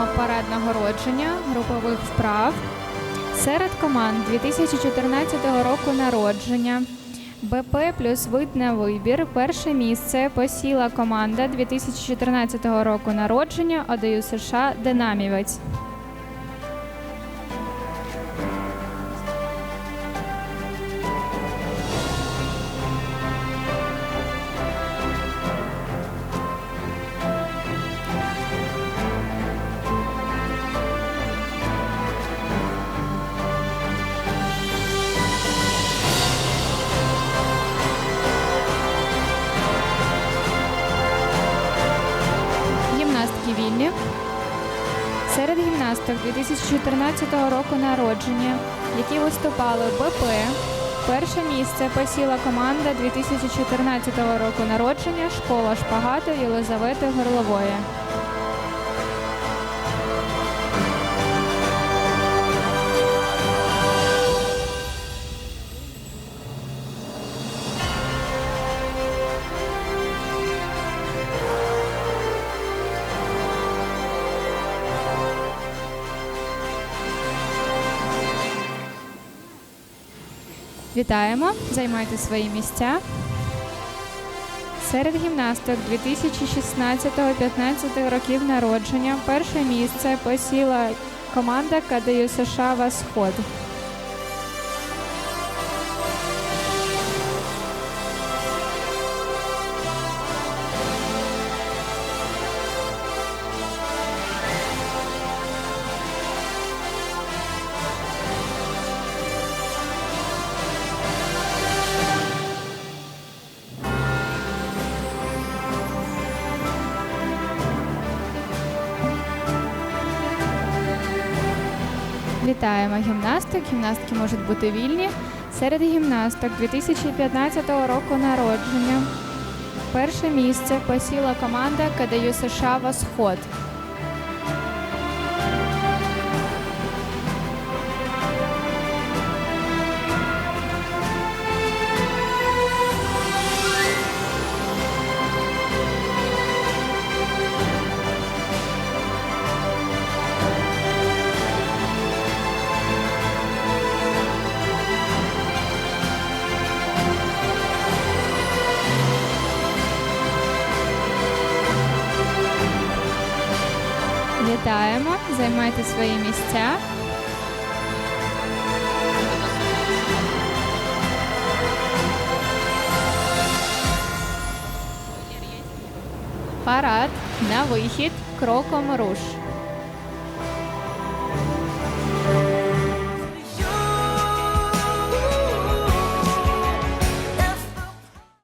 Розпочинаємо парад нагородження групових вправ серед команд 2014 року народження. БП плюс вид на вибір. Перше місце посіла команда 2014 року народження ОДЮ США Динамівець. Вільні. Серед гімнасток 2014 року народження, які виступали БП. Перше місце посіла команда 2014 року народження школа шпагату Єлизавети Горлової. Вітаємо! Займайте свої місця. Серед гімнасток 2016-15 років народження перше місце посіла команда КДЮ США Восход. Вітаємо гімнасток. Гімнастки можуть бути вільні. Серед гімнасток 2015 року народження. Перше місце посіла команда КДЮ США Восход. Вітаємо, займайте свої місця. Парад на вихід кроком руш.